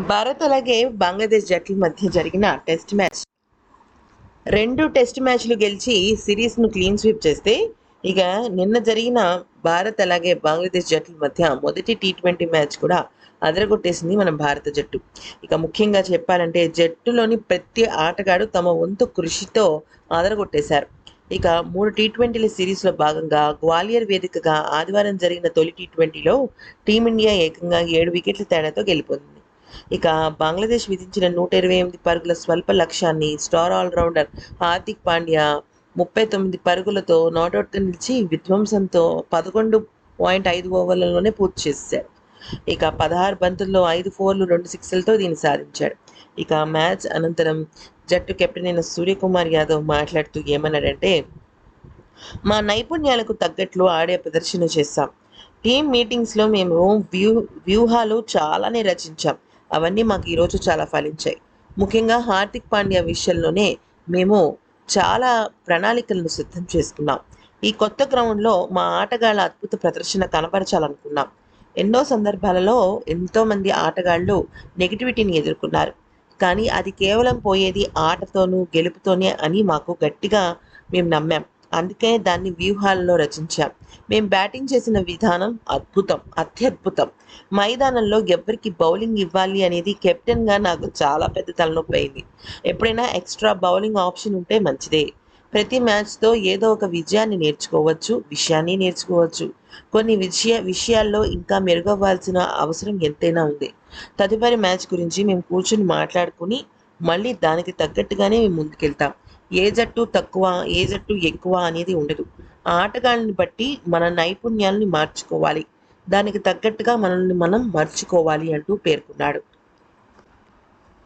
భారత్ అలాగే బంగ్లాదేశ్ జట్ల మధ్య జరిగిన టెస్ట్ మ్యాచ్. రెండు టెస్ట్ మ్యాచ్లు గెలిచి సిరీస్ను క్లీన్ స్వీప్ చేస్తే ఇక నిన్న జరిగిన భారత్ అలాగే బంగ్లాదేశ్ జట్ల మధ్య మొదటి టీ ట్వంటీ మ్యాచ్ కూడా అదరగొట్టేసింది మన భారత జట్టు. ఇక ముఖ్యంగా చెప్పాలంటే జట్టులోని ప్రతి ఆటగాడు తమ వంతు కృషితో అదరగొట్టేశారు. ఇక మూడు టీ ట్వంటీల సిరీస్లో భాగంగా గ్వాలియర్ వేదికగా ఆదివారం జరిగిన తొలి టీ ట్వంటీలో టీమిండియా ఏకంగా ఏడు వికెట్ల తేడాతో గెలిపొందింది. ఇక బంగ్లాదేశ్ విధించిన నూట ఇరవై ఎనిమిది పరుగుల స్వల్ప లక్ష్యాన్ని స్టార్ ఆల్రౌండర్ హార్దిక్ పాండ్యా ముప్పై తొమ్మిది పరుగులతో నాట్అవుట్గా నిలిచి విధ్వంసంతో పదకొండు పాయింట్ ఐదు ఓవర్లలోనే పూర్తి చేశాడు ఇక పదహారు బంతుల్లో ఐదు ఫోర్లు రెండు సిక్స్లతో దీన్ని సాధించాడు. ఇక మ్యాచ్ అనంతరం జట్టు కెప్టెన్ అయిన సూర్యకుమార్ యాదవ్ మాట్లాడుతూ ఏమన్నాడంటే మా నైపుణ్యాలకు తగ్గట్లు ఆడే ప్రదర్శన చేస్తాం టీమ్ మీటింగ్స్లో మేము వ్యూ వ్యూహాలు చాలానే రచించాం. అవన్నీ మాకు ఈరోజు చాలా ఫలించాయి. ముఖ్యంగా హార్దిక్ పాండ్యా విషయంలోనే మేము చాలా ప్రణాళికలను సిద్ధం చేసుకున్నాం. ఈ కొత్త గ్రౌండ్లో మా ఆటగాళ్ళ అద్భుత ప్రదర్శన కనబరచాలనుకున్నాం. ఎన్నో సందర్భాలలో ఎంతోమంది ఆటగాళ్ళు నెగిటివిటీని ఎదుర్కొన్నారు. కానీ అది కేవలం పోయేది ఆటతోనూ గెలుపుతోనే అని మాకు గట్టిగా మేము నమ్మాం. అందుకే దాన్ని వ్యూహాలలో రచించాం. మేము బ్యాటింగ్ చేసిన విధానం అద్భుతం అత్యద్భుతం. మైదానంలో ఎవరికి బౌలింగ్ ఇవ్వాలి అనేది కెప్టెన్గా నాకు చాలా పెద్ద తలనొప్పి అయింది. ఎప్పుడైనా ఎక్స్ట్రా బౌలింగ్ ఆప్షన్ ఉంటే మంచిదే. ప్రతి మ్యాచ్తో ఏదో ఒక విజయాన్ని నేర్చుకోవచ్చు విషయాన్ని నేర్చుకోవచ్చు. కొన్ని విషయ విషయాల్లో ఇంకా మెరుగవ్వాల్సిన అవసరం ఎంతైనా ఉంది. తదుపరి మ్యాచ్ గురించి మేము కూర్చుని మాట్లాడుకుని మళ్ళీ దానికి తగ్గట్టుగానే మేము ముందుకెళ్తాం. ఏ జట్టు తక్కువ ఏ జట్టు ఎక్కువ అనేది ఉండదు. ఆటగాళ్ళని బట్టి మన నైపుణ్యాలని మార్చుకోవాలి. దానికి తగ్గట్టుగా మనల్ని మనం మర్చుకోవాలి అంటూ పేర్కొన్నాడు.